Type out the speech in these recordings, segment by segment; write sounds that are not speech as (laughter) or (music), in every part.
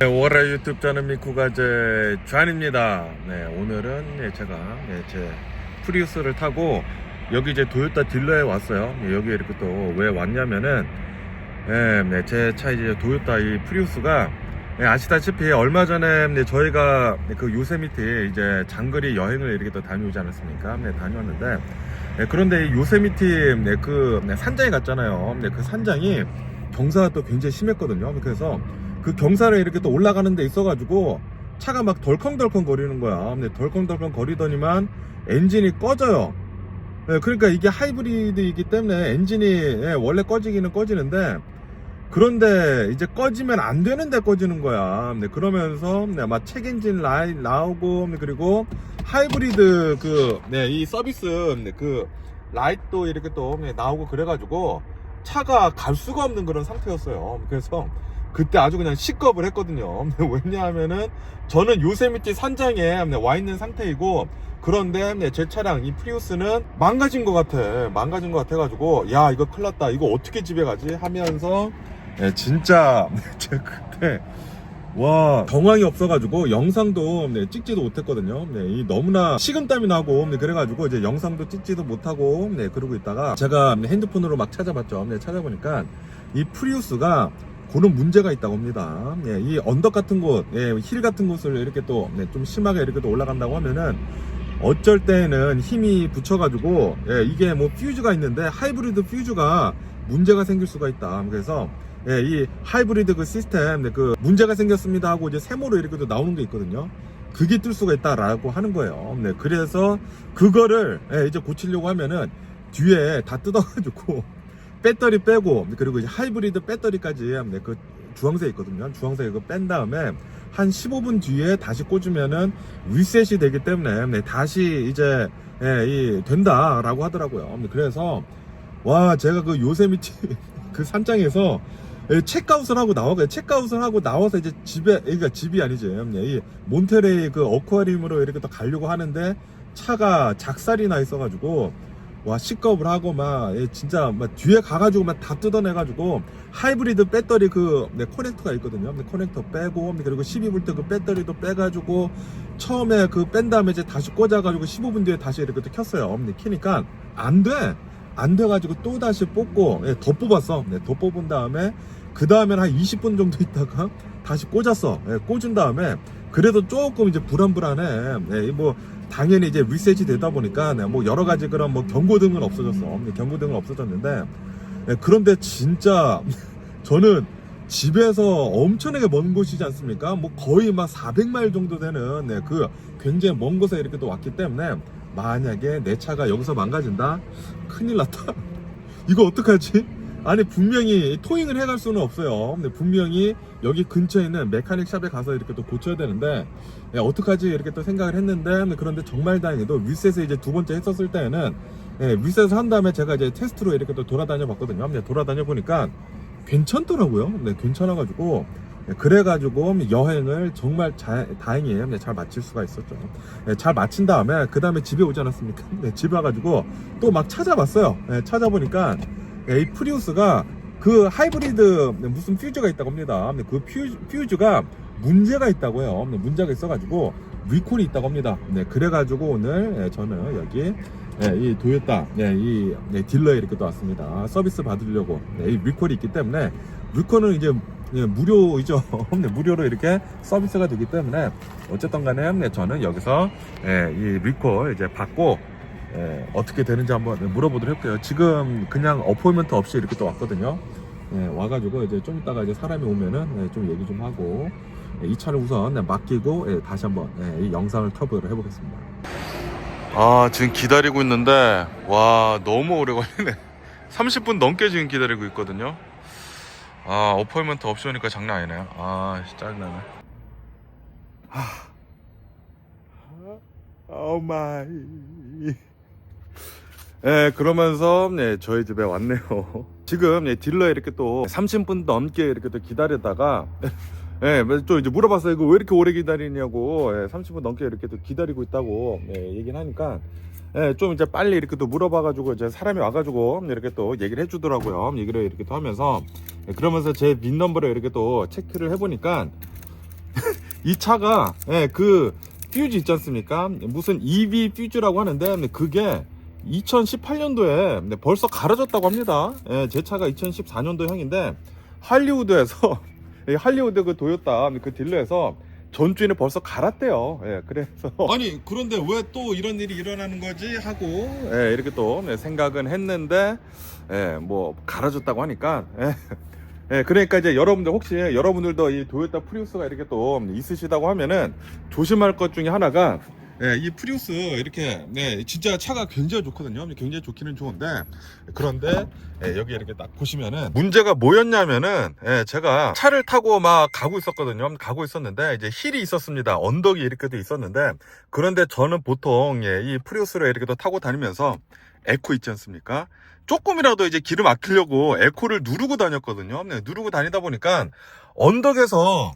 네, 월화 유튜브 저는 미쿠가제 좌입니다. 네, 오늘은 네, 제가 네, 제 프리우스를 타고 여기 이제 도요타 딜러에 왔어요. 네, 여기 이렇게 또 왜 왔냐면은 네, 네, 제차 이제 도요타 이 프리우스가 네, 아시다시피 얼마 전에 네, 저희가 네, 그 요세미티 이제 장거리 여행을 이렇게 또 다녀오지 않았습니까? 네, 다녀왔는데 네, 그런데 이 요세미티 네, 그 네, 산장에 갔잖아요. 네, 그 산장이 경사가 또 굉장히 심했거든요. 그래서 그 경사를 이렇게 또 올라가는 데 있어가지고 차가 막 덜컹덜컹 거리는 거야. 근데 덜컹덜컹 거리더니만 엔진이 꺼져요. 네, 그러니까 이게 하이브리드이기 때문에 엔진이 예, 원래 꺼지기는 꺼지는데 그런데 이제 꺼지면 안 되는데 꺼지는 거야. 네, 그러면서 네, 막 책엔진 라이 나오고 네, 그리고 하이브리드 그 네, 이 서비스 네, 그 라이트도 이렇게 또 네, 나오고 그래가지고 차가 갈 수가 없는 그런 상태였어요. 그래서 그때 아주 그냥 식겁을 했거든요. (laughs) 왜냐하면은 저는 요세미티 산장에 네, 와 있는 상태이고 그런데 네, 제 차량 이 프리우스는 망가진 것 같아. 망가진 것 같아가지고 야 이거 큰일 났다. 이거 어떻게 집에 가지? 하면서 네, 진짜 (laughs) 제가 그때 와 경황이 없어가지고 영상도 네, 찍지도 못했거든요. 네, 이 너무나 식은땀이 나고 네, 그래가지고 이제 영상도 찍지도 못하고 네, 그러고 있다가 제가 핸드폰으로 막 찾아봤죠. 네, 찾아보니까 이 프리우스가 그런 문제가 있다고 합니다. 예, 이 언덕 같은 곳, 예, 힐 같은 곳을 이렇게 또좀 심하게 이렇게 또 올라간다고 하면은 어쩔 때는 힘이 붙여가지고 예, 이게 뭐 퓨즈가 있는데 하이브리드 퓨즈가 문제가 생길 수가 있다. 그래서 예, 이 하이브리드 그 시스템 네, 그 문제가 생겼습니다 하고 이제 세모로 이렇게 또 나오는 게 있거든요. 그게 뜰 수가 있다라고 하는 거예요. 네, 그래서 그거를 예, 이제 고치려고 하면은 뒤에 다 뜯어가지고 (laughs) 배터리 빼고 그리고 이제 하이브리드 배터리까지 네, 그 주황색 있거든요. 주황색 이거 뺀 다음에 한 15분 뒤에 다시 꽂으면은 리셋이 되기 때문에 네, 다시 이제 예, 이 된다라고 하더라고요. 네, 그래서 와 제가 그 요세미티 (laughs) 그 산장에서 예, 체크아웃을 하고 나와가 체크아웃을 하고 나와서 이제 집에 그러니까 집이 아니지 예, 이 몬테레이 그 어쿠아리움으로 이렇게 또 가려고 하는데 차가 작살이 나 있어가지고 와 식겁을 하고 막 예, 진짜 막 뒤에 가가지고 막 다 뜯어내가지고 하이브리드 배터리 그 네, 커넥터가 있거든요. 네, 커넥터 빼고 네, 그리고 12V 그 배터리도 빼가지고 처음에 그 뺀 다음에 이제 다시 꽂아가지고 15분 뒤에 다시 이렇게 또 켰어요. 네, 키니까 안 돼. 안 돼가지고 또 다시 뽑고 예, 더 뽑았어. 네, 더 뽑은 다음에 그 다음에는 한 20분 정도 있다가 다시 꽂았어. 예, 꽂은 다음에 그래도 조금 이제 불안불안해. 네, 뭐 당연히 이제 리셋이 되다 보니까 네, 뭐 여러 가지 그런 뭐 경고등은 없어졌어. 네, 경고등은 없어졌는데 네, 그런데 진짜 (laughs) 저는 집에서 엄청나게 먼 곳이지 않습니까? 뭐 거의 막 400마일 정도 되는 네, 그 굉장히 먼 곳에 이렇게 또 왔기 때문에 만약에 내 차가 여기서 망가진다? 큰일 났다. (laughs) 이거 어떡하지? 아니 분명히 토잉을 해갈 수는 없어요. 근데 분명히 여기 근처에 있는 메카닉 샵에 가서 이렇게 또 고쳐야 되는데 야, 어떡하지 이렇게 또 생각을 했는데 그런데 정말 다행히도 위셋을 이제 두 번째 했었을 때는 예, 위셋을 한 다음에 제가 이제 테스트로 이렇게 또 돌아다녀 봤거든요. 근데 돌아다녀 보니까 괜찮더라고요. 네, 괜찮아가지고 네, 그래가지고 여행을 정말 잘, 다행히 네, 잘 마칠 수가 있었죠. 네, 잘 마친 다음에 그 다음에 집에 오지 않았습니까? (laughs) 네, 집에 와가지고 또 막 찾아봤어요. 네, 찾아보니까 네, 이 프리우스가 그 하이브리드 네, 무슨 퓨즈가 있다고 합니다. 네, 그 퓨즈, 퓨즈가 문제가 있다고 해요. 네, 문제가 있어가지고 리콜이 있다고 합니다. 네, 그래가지고 오늘 네, 저는 여기 네, 이 도요타 네, 이 네, 딜러에 이렇게 또 왔습니다. 서비스 받으려고 네, 이 리콜이 있기 때문에 리콜은 이제 예, 무료이죠. (laughs) 네, 무료로 이렇게 서비스가 되기 때문에 어쨌든 간에 네, 저는 여기서 예, 이 리콜 이제 받고 예, 어떻게 되는지 한번 물어보도록 할게요. 지금 그냥 어포인먼트 없이 이렇게 또 왔거든요. 예, 와가지고 이제 좀 이따가 이제 사람이 오면은 예, 좀 얘기 좀 하고 예, 이 차를 우선 네, 맡기고 예, 다시 한번 예, 이 영상을 켜보도록 해보겠습니다. 아 지금 기다리고 있는데 와 너무 오래 걸리네. (laughs) 30분 넘게 지금 기다리고 있거든요. 아 어포인먼트 없이 오니까 장난 아니네요. 아 짜증나네. 오 마이. 예, 그러면서 네, 저희 집에 왔네요. (laughs) 지금 예, 딜러에 이렇게 또 30분 넘게 이렇게 또 기다리다가 예, 또 이제 물어봤어요. 이거 왜 이렇게 오래 기다리냐고. 예, 30분 넘게 이렇게 또 기다리고 있다고 예, 얘기를 하니까 예, 좀 이제 빨리 이렇게 또 물어봐가지고 이제 사람이 와가지고 이렇게 또 얘기를 해주더라고요. 얘기를 이렇게 또 하면서 예, 그러면서 제 빈 넘버를 이렇게 또 체크를 해보니까 (laughs) 이 차가 예, 그 퓨즈 있지 않습니까? 무슨 EV 퓨즈라고 하는데 그게 2018년도에 벌써 갈아졌다고 합니다. 예, 제 차가 2014년도형인데 할리우드에서 (laughs) 이 할리우드 그 도요타 그 딜러에서 전주인을 벌써 갈았대요. 예, 그래서 아니 그런데 왜 또 이런 일이 일어나는 거지 하고 예, 이렇게 또 네, 생각은 했는데 예, 뭐 갈아줬다고 하니까 예. 예, 그러니까 이제 여러분들 혹시 여러분들도 이 도요타 프리우스가 이렇게 또 있으시다고 하면은 조심할 것 중에 하나가 예, 이 프리우스 이렇게 네 진짜 차가 굉장히 좋거든요. 굉장히 좋기는 좋은데 그런데 예, 여기 이렇게 딱 보시면은 문제가 뭐였냐면은 예, 제가 차를 타고 막 가고 있었거든요. 가고 있었는데 이제 힐이 있었습니다. 언덕이 이렇게 도 있었는데 그런데 저는 보통 예, 이 프리우스를 이렇게 또 타고 다니면서 에코 있지 않습니까? 조금이라도 이제 기름 아끼려고 에코를 누르고 다녔거든요. 네, 누르고 다니다 보니까 언덕에서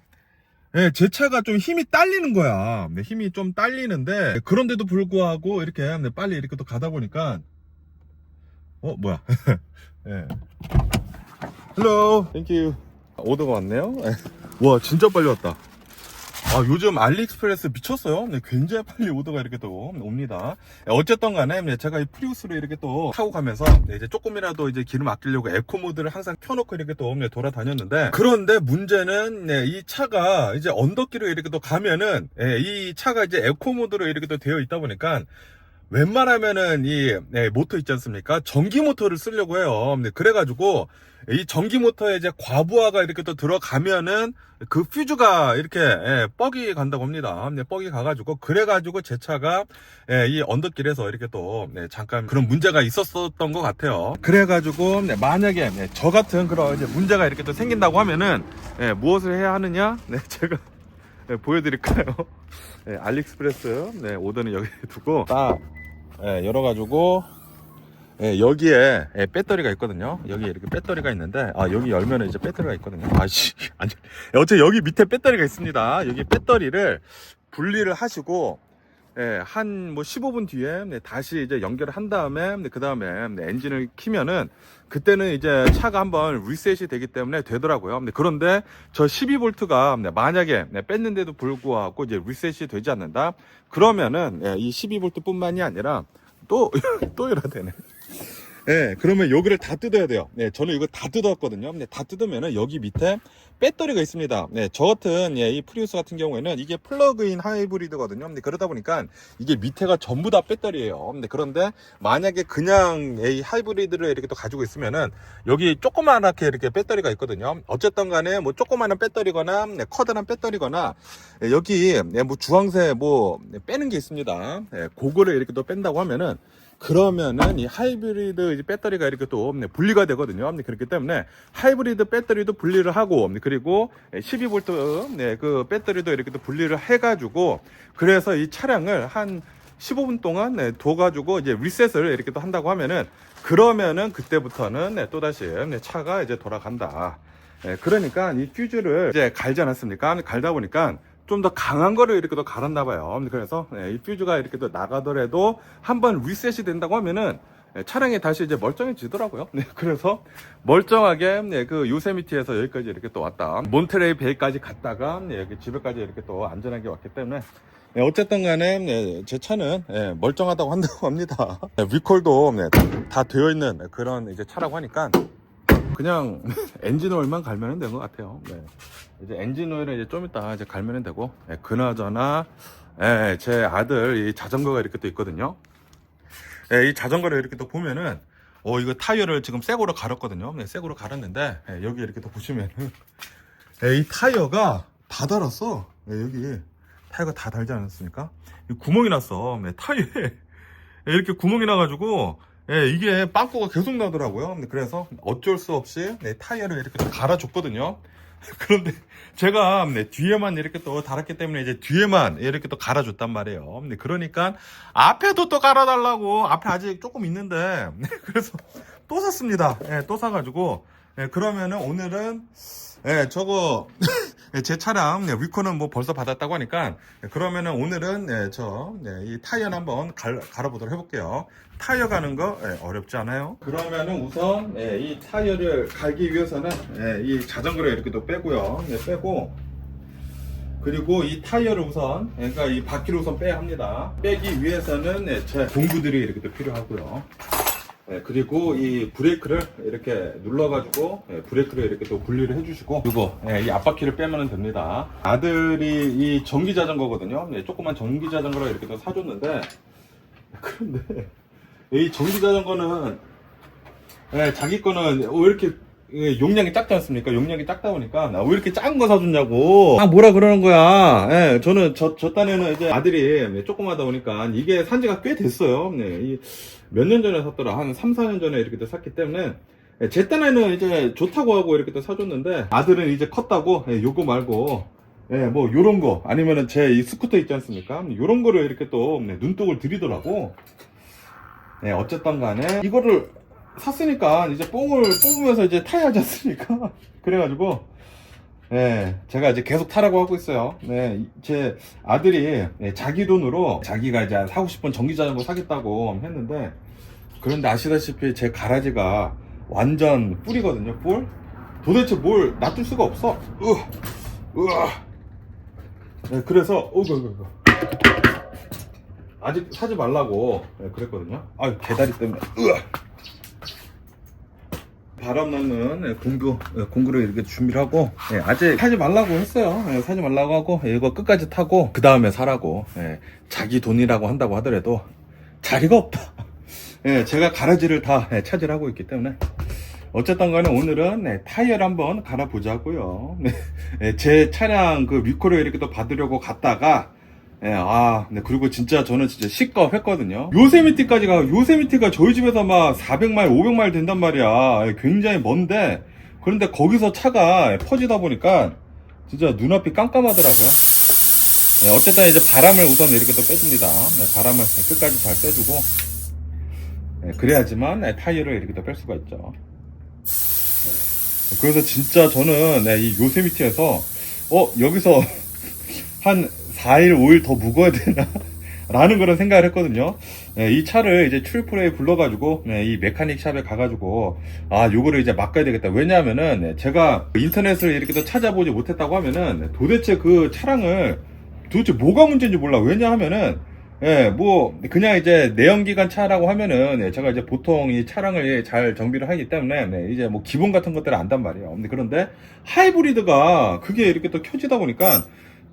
네, 제 차가 좀 힘이 딸리는 거야. 네, 힘이 좀 딸리는데 그런데도 불구하고 이렇게 네, 빨리 이렇게 또 가다 보니까 어 뭐야? 네. 헬로, 땡큐. 오더가 왔네요. 네. 와 진짜 빨리 왔다. 아, 요즘 알리익스프레스 미쳤어요. 네, 굉장히 빨리 오더가 이렇게 또 옵니다. 네, 어쨌든 간에 네, 제가 이 프리우스를 이렇게 또 타고 가면서 네, 이제 조금이라도 이제 기름 아끼려고 에코 모드를 항상 켜놓고 이렇게 또 네, 돌아다녔는데 그런데 문제는 네, 이 차가 이제 언덕길을 이렇게 또 가면은 네, 이 차가 이제 에코 모드로 이렇게 또 되어 있다 보니까 웬만하면은 이 네, 모터 있지 않습니까? 전기 모터를 쓰려고 해요. 네, 그래가지고 이 전기 모터에 이제 과부하가 이렇게 또 들어가면은 그 퓨즈가 이렇게 예, 뻑이 간다고 합니다. 네, 뻑이 가가지고 그래가지고 제 차가 예, 이 언덕길에서 이렇게 또 네, 잠깐 그런 문제가 있었었던 것 같아요. 그래가지고 네, 만약에 네, 저 같은 그런 이제 문제가 이렇게 또 생긴다고 하면은 예, 무엇을 해야 하느냐? 네, 제가 네, 보여드릴까요? (laughs) 네, 알리익스프레스 네, 오더는 여기 (laughs) 두고 딱 예, 열어가지고 예, 여기에 예, 배터리가 있거든요. 여기 이렇게 배터리가 있는데 아 여기 열면은 이제 배터리가 있거든요. 아씨 (laughs) 아니 어째 여기 밑에 배터리가 있습니다. 여기 배터리를 분리를 하시고 예, 한뭐 15분 뒤에 네, 다시 이제 연결을 한 다음에 그 다음에 네, 엔진을 키면은 그때는 이제 차가 한번 리셋이 되기 때문에 되더라고요. 네, 그런데 저 12V가 만약에 네, 뺐는데도 불구하고 이제 리셋이 되지 않는다. 그러면은 예, 이 12V뿐만이 아니라 또 (laughs) 또 이래 되네. 예, 그러면 여기를 다 뜯어야 돼요. 네, 저는 이거 다 뜯었거든요. 근데 다 뜯으면은 여기 밑에 배터리가 있습니다. 네, 저 같은 예, 이 프리우스 같은 경우에는 이게 플러그인 하이브리드거든요. 근데 그러다 보니까 이게 밑에가 전부 다 배터리예요. 근데 그런데 만약에 그냥 이 하이브리드를 이렇게 또 가지고 있으면은 여기 조그만하게 이렇게 배터리가 있거든요. 어쨌든 간에 뭐 조그마한 배터리거나 네, 커다란 배터리거나 예, 여기 예, 뭐 주황색 뭐 네, 빼는 게 있습니다. 예, 그거를 이렇게 또 뺀다고 하면은 그러면은 이 하이브리드 이제 배터리가 이렇게 또 네, 분리가 되거든요. 네, 그렇기 때문에 하이브리드 배터리도 분리를 하고 네, 그리고 12V 네, 그 배터리도 이렇게 또 분리를 해가지고 그래서 이 차량을 한 15분 동안 네, 둬가지고 이제 리셋을 이렇게 또 한다고 하면은 그러면은 그때부터는 네, 또 다시 네, 차가 이제 돌아간다. 네, 그러니까 이 퓨즈를 이제 갈지 않았습니까? 갈다 보니까 좀 더 강한 거를 이렇게 또 갈았나 봐요. 그래서 네, 이 퓨즈가 이렇게 또 나가더라도 한번 리셋이 된다고 하면은 네, 차량이 다시 이제 멀쩡해지더라고요. (laughs) 네, 그래서 멀쩡하게 네, 그 요세미티에서 여기까지 이렇게 또 왔다. 몬테레이 베이까지 갔다가 네, 여기 집에까지 이렇게 또 안전하게 왔기 때문에 네, 어쨌든 간에 네, 제 차는 네, 멀쩡하다고 한다고 합니다. 네, 리콜도 네, 다 되어 있는 그런 이제 차라고 하니까 그냥 (laughs) 엔진 오일만 갈면 되는 것 같아요. 네. 이제 엔진 오일은 이제 좀 이따 이제 갈면 되고, 네, 그나저나, 예, 제 아들 이 자전거가 이렇게 또 있거든요. 예, 이 자전거를 이렇게 또 보면은, 어, 이거 타이어를 지금 새거로 갈았거든요. 네, 새거로 갈았는데, 예, 여기 이렇게 또 보시면은, 예, (laughs) 이 타이어가 다 달았어. 예, 여기 타이어가 다 달지 않았습니까? 이 구멍이 났어. 네, 타이어에 예, 이렇게 구멍이 나가지고, 예, 이게 빵꾸가 계속 나더라고요. 그래서 어쩔 수 없이 네, 타이어를 이렇게 또 갈아줬거든요. (laughs) 그런데 제가 네, 뒤에만 이렇게 또 달았기 때문에 이제 뒤에만 이렇게 또 갈아줬단 말이에요. 근데 그러니까 앞에도 또 갈아달라고 앞에 아직 조금 있는데 (laughs) 네, 그래서 또 샀습니다. 예, 또 사가지고 예, 그러면은 오늘은 예, 저거 (laughs) 예, 제 차량 예, 위코는 뭐 벌써 받았다고 하니까 예, 그러면은 오늘은 예, 저, 예, 이 타이어를 한번 갈, 갈아보도록 해볼게요. 타이어 가는 거 예, 어렵지 않아요? 그러면은 우선 예, 이 타이어를 갈기 위해서는 예, 이 자전거를 이렇게 또 빼고요. 예, 빼고 그리고 이 타이어를 우선 그러니까 이 바퀴를 우선 빼야 합니다. 빼기 위해서는 예, 제 공구들이 이렇게 또 필요하고요. 예, 그리고 이 브레이크를 이렇게 눌러가지고 예, 브레이크를 이렇게 또 분리를 해주시고 그리고 예, 이 앞바퀴를 빼면 됩니다. 아들이 이 전기 자전거거든요. 예, 조그만 전기 자전거를 이렇게 또 사줬는데 (laughs) 그런데 이 전기 자전거는 예, 자기 거는 왜 이렇게 예, 용량이 작지 않습니까? 용량이 작다 보니까 나 왜 이렇게 작은 거 사줬냐고. 아 뭐라 그러는 거야? 예, 저는 저, 저 딴에는 이제 아들이 네, 조그마다 보니까 이게 산지가 꽤 됐어요. 네, 몇년 전에 샀더라. 한 3, 4년 전에 이렇게 또 샀기 때문에 예, 제 딴에는 이제 좋다고 하고 이렇게 또 사줬는데 아들은 이제 컸다고 예, 요거 말고 예, 뭐 요런 거 아니면은 제 이 스쿠터 있지 않습니까? 요런 거를 이렇게 또 네, 눈독을 들이더라고. 네, 어쨌든 간에 이거를 샀으니까 이제 뽕을 뽑으면서 이제 타야 하지 않습니까? (laughs) 그래가지고 네, 제가 이제 계속 타라고 하고 있어요. 네, 제 아들이 네, 자기 돈으로 자기가 이제 사고 싶은 전기자전거 사겠다고 했는데 그런데 아시다시피 제 가라지가 완전 뿔이거든요, 뿔. 도대체 뭘 놔둘 수가 없어. 으, 으아. 네, 그래서 어구, 어구, 어구. 아직 사지 말라고 네, 그랬거든요. 아 개다리 때문에. 으아. 바람 넣는 네, 공구, 네, 공구를 이렇게 준비를 하고, 예, 아직 사지 말라고 했어요. 예, 사지 말라고 하고, 예, 이거 끝까지 타고, 그 다음에 사라고, 예, 자기 돈이라고 한다고 하더라도, 자리가 없다. 예, 제가 가라지를 다 예, 차지하고 있기 때문에. 어쨌든 간에 오늘은 네, 타이어를 한번 갈아보자고요. 네, 예, 제 차량 그 위코를 이렇게 또 받으려고 갔다가, 예, 아, 네, 그리고 진짜 저는 진짜 시겁 했거든요. 요세미티까지 가, 요세미티가 저희 집에서 막 400마일, 500마일 된단 말이야. 예, 굉장히 먼데, 그런데 거기서 차가 퍼지다 보니까 진짜 눈앞이 깜깜하더라고요. 네, 어쨌든 이제 바람을 우선 이렇게 또 빼줍니다. 네, 바람을 끝까지 잘 빼주고, 네, 그래야지만 네, 타이어를 이렇게 또 뺄 수가 있죠. 네, 그래서 진짜 저는 네, 이 요세미티에서, 어, 여기서 (laughs) 한 4일, 5일 더 묵어야 되나? (laughs) 라는 그런 생각을 했거든요. 네, 이 차를 이제 출프레에 불러가지고, 네, 이 메카닉 샵에 가가지고, 아, 요거를 이제 맡가야 되겠다. 왜냐하면은, 네, 제가 인터넷을 이렇게 또 찾아보지 못했다고 하면은, 네, 도대체 그 차량을, 도대체 뭐가 문제인지 몰라. 왜냐하면은, 예, 뭐, 그냥 이제 내연기관 차라고 하면은, 예, 제가 이제 보통 이 차량을 잘 정비를 하기 때문에, 네, 이제 뭐 기본 같은 것들을 안단 말이에요. 그런데 하이브리드가 그게 이렇게 또 켜지다 보니까,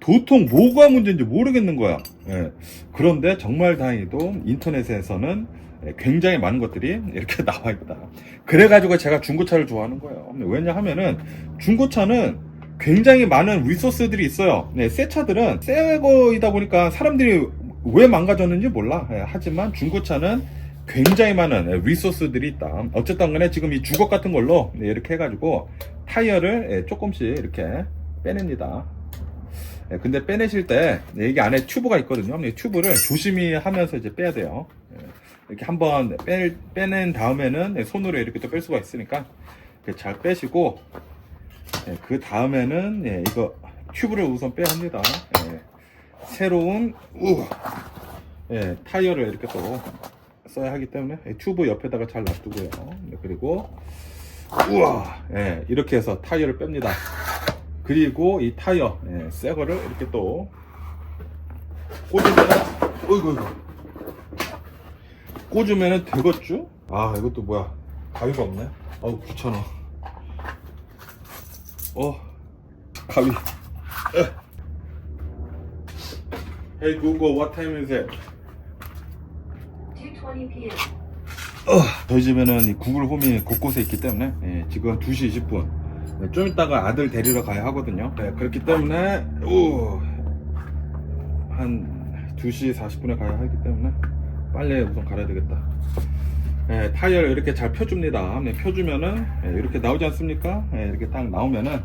도통 뭐가 문제인지 모르겠는 거야. 예. 그런데 정말 다행히도 인터넷에서는 예, 굉장히 많은 것들이 이렇게 (laughs) 나와 있다. 그래가지고 제가 중고차를 좋아하는 거예요. 왜냐하면은 중고차는 굉장히 많은 리소스들이 있어요. 네, 새 차들은 새 거이다 보니까 사람들이 왜 망가졌는지 몰라. 예, 하지만 중고차는 굉장히 많은 예, 리소스들이 있다. 어쨌든 간에 지금 이 주걱 같은 걸로 네, 이렇게 해가지고 타이어를 예, 조금씩 이렇게 빼냅니다. 예, 근데 빼내실 때 예, 이게 안에 튜브가 있거든요. 이 튜브를 조심히 하면서 이제 빼야 돼요. 예, 이렇게 한번 빼, 빼낸 다음에는 예, 손으로 이렇게 또 뺄 수가 있으니까 잘 빼시고 예, 그 다음에는 예, 이거 튜브를 우선 빼야 합니다. 예, 새로운 우 예, 타이어를 이렇게 또 써야 하기 때문에 예, 튜브 옆에다가 잘 놔두고요. 네, 그리고 우와 예, 이렇게 해서 타이어를 뺍니다. 그리고 이 타이어 예, 새 거를 이렇게 또 꽂으면 어이구 어이구. 꽂으면은 되겠죠? 아 이것도 뭐야. 가위가 없네. 아우 귀찮아. 어 가위. Hey Google what time is it? 2:20 p.m. 저희 집에는 이 구글 홈이 곳곳에 있기 때문에 예, 지금 2시 20분. 네, 좀 이따가 아들 데리러 가야 하거든요. 네, 그렇기 때문에 오, 한 2시 40분에 가야 하기 때문에 빨리 우선 갈아야 되겠다. 예, 타이어를 이렇게 잘 펴줍니다. 네, 펴주면은 예, 이렇게 나오지 않습니까? 예, 이렇게 딱 나오면은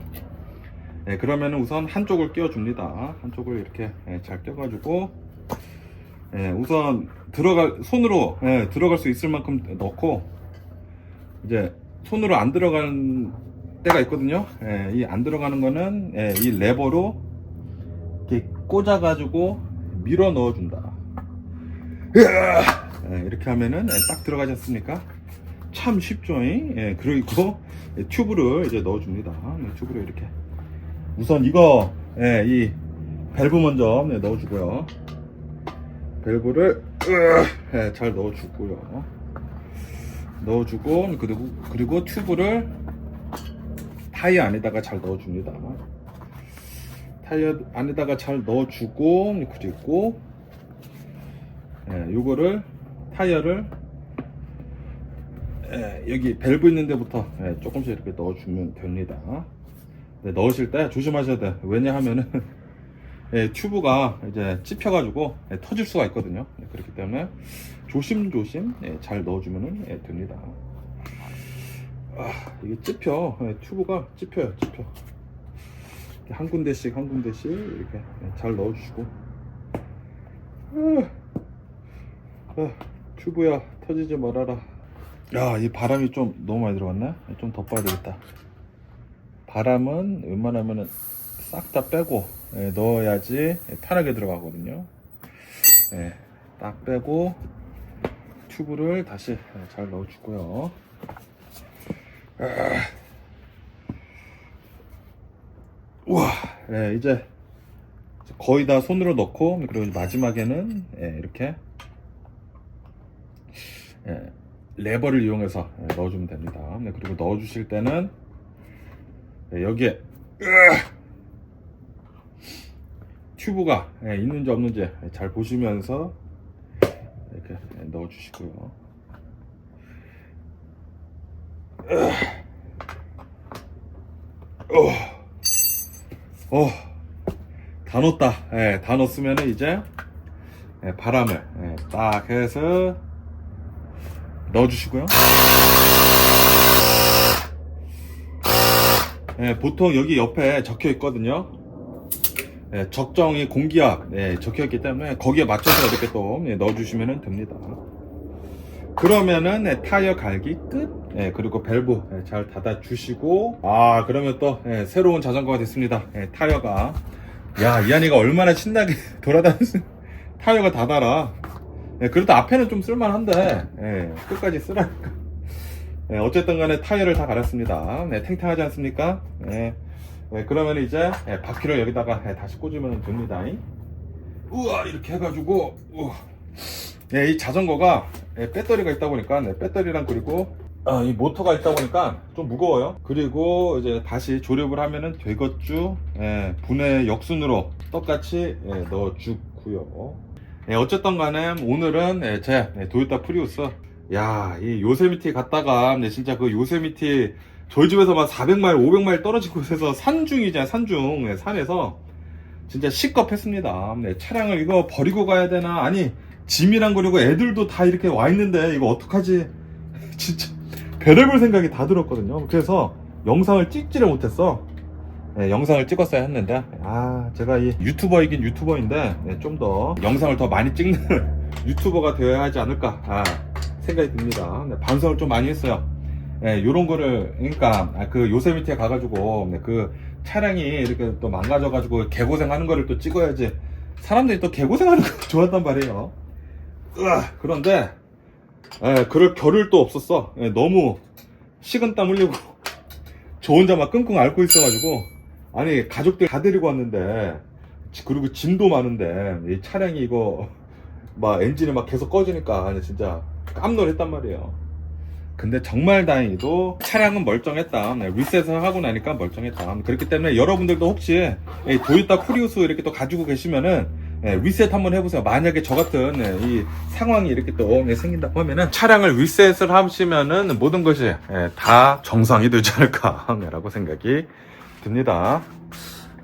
예, 그러면은 우선 한쪽을 끼워 줍니다. 한쪽을 이렇게 예, 잘 껴 가지고 예, 우선 들어갈 손으로 예, 들어갈 수 있을 만큼 넣고 이제 손으로 안 들어가는 때가 있거든요. 예, 이안 들어가는 거는 예, 이 레버로 이렇게 꽂아가지고 밀어 넣어준다. 예, 이렇게 하면은 예, 딱 들어가지 않습니까? 참 쉽죠. 잉? 예, 그리고 예, 튜브를 이제 넣어줍니다. 네, 튜브를 이렇게 우선 이거 예, 이 밸브 먼저 네, 넣어주고요. 밸브를 예, 잘 넣어주고요. 넣어주고 그리고 그리고 튜브를 타이어 안에다가 잘 넣어줍니다. 타이어 안에다가 잘 넣어주고 그리고 예, 요거를 타이어를 예, 여기 밸브 있는 데부터 예, 조금씩 이렇게 넣어주면 됩니다. 네, 넣으실 때 조심하셔야 돼요. 왜냐하면은 (laughs) 예, 튜브가 이제 찝혀가지고 예, 터질 수가 있거든요. 예, 그렇기 때문에 조심조심 예, 잘 넣어주면 예, 됩니다. 아, 이게 찝혀. 예, 튜브가 찝혀요, 찝혀. 한 군데씩 한 군데씩 이렇게 예, 잘 넣어주시고. 아, 아, 튜브야 터지지 말아라. 야, 이 바람이 좀 너무 많이 들어갔네. 좀더 빠야 되겠다. 바람은 웬만하면은 싹다 빼고 예, 넣어야지 편하게 들어가거든요. 예, 딱 빼고 튜브를 다시 예, 잘 넣어주고요. 아. 우와, 예, 이제 거의 다 손으로 넣고 그리고 마지막에는 예, 이렇게 예, 레버를 이용해서 예, 넣어주면 됩니다. 네, 그리고 넣어주실 때는 예, 여기에! 튜브가 예, 있는지 없는지 예, 잘 보시면서 이렇게 예, 넣어주시고요. 으아! 어, 어, 다 넣었다. 예, 다 넣었으면 이제 예, 바람을 예, 딱 해서 넣어주시고요. 예, 보통 여기 옆에 적혀 있거든요. 예, 적정히 공기압 예, 적혀 있기 때문에 거기에 맞춰서 이렇게 또 예, 넣어주시면 됩니다. 그러면은 예, 타이어 갈기 끝. 예, 그리고 밸브 예, 잘 닫아 주시고 아 그러면 또 예, 새로운 자전거가 됐습니다. 예, 타이어가 야 이한이가 얼마나 신나게 (laughs) 돌아다니는 (laughs) 타이어가 다 달아. 예, 그래도 앞에는 좀 쓸만한데 예, 끝까지 쓰라니까. 예, 어쨌든 간에 타이어를 다 갈았습니다. 네, 탱탱하지 않습니까? 예, 예, 그러면 이제 예, 바퀴를 여기다가 예, 다시 꽂으면 됩니다. 우와 이렇게 해가지고 우와. 예, 이 자전거가 예, 배터리가 있다 보니까 네, 배터리랑 그리고 아, 이 모터가 있다 보니까 좀 무거워요. 그리고 이제 다시 조립을 하면은 되겠죠. 예, 분해 역순으로 똑같이 예, 넣어주고요. 예, 어쨌든 간에 오늘은 예, 제 예, 도요타 프리우스 야, 이 요세미티 갔다가 네, 진짜 그 요세미티 저희 집에서 막 400마일, 500마일 떨어진 곳에서 산중이잖아요, 산중. 네, 산에서 진짜 시겁했습니다. 네, 차량을 이거 버리고 가야 되나? 아니, 짐이랑 그리고 애들도 다 이렇게 와 있는데 이거 어떡하지? (laughs) 진짜 별의별 생각이 다 들었거든요. 그래서 영상을 찍지를 못했어. 네, 영상을 찍었어야 했는데 아 제가 이 유튜버이긴 유튜버인데 네, 좀더 영상을 더 많이 찍는 (laughs) 유튜버가 되어야 하지 않을까 아, 생각이 듭니다. 네, 반성을 좀 많이 했어요. 예, 요런 거를, 그러니까, 아, 그 요세미티에 가가지고, 네, 그 차량이 이렇게 또 망가져가지고 개고생 하는 거를 또 찍어야지. 사람들이 또 개고생 하는 거 (laughs) 좋아한단 말이에요. 그런데, 예, 그럴 겨를 또 없었어. 예, 너무 식은 땀 흘리고, 저 혼자 막 끙끙 앓고 있어가지고, 아니, 가족들 다 데리고 왔는데, 지- 그리고 짐도 많은데, 이 차량이 이거, (laughs) 막 엔진이 막 계속 꺼지니까, 진짜 깜놀했단 말이에요. 근데 정말 다행히도 차량은 멀쩡했다. 네, 리셋을 하고 나니까 멀쩡했다. 그렇기 때문에 여러분들도 혹시 이 도요타 프리우스 이렇게 또 가지고 계시면은 예, 리셋 한번 해보세요. 만약에 저 같은 예, 이 상황이 이렇게 또 예, 생긴다고 하면은 차량을 리셋을 하시면은 모든 것이 예, 다 정상이 되지 않을까라고 생각이 듭니다.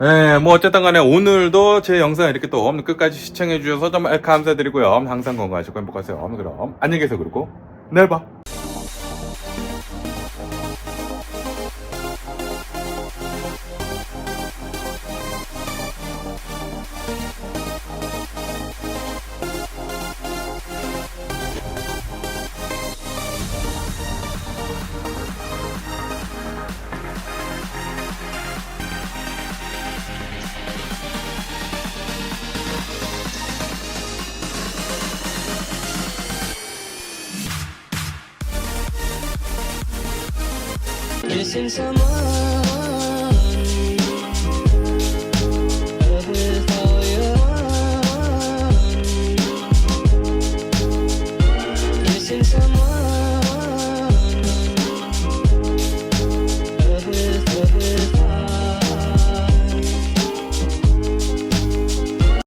예, 뭐 어쨌든 간에 오늘도 제 영상 이렇게 또 끝까지 시청해 주셔서 정말 감사드리고요. 항상 건강하시고 행복하세요. 그럼 안녕히 계세요. 그리고 내일 봐. since I'm on.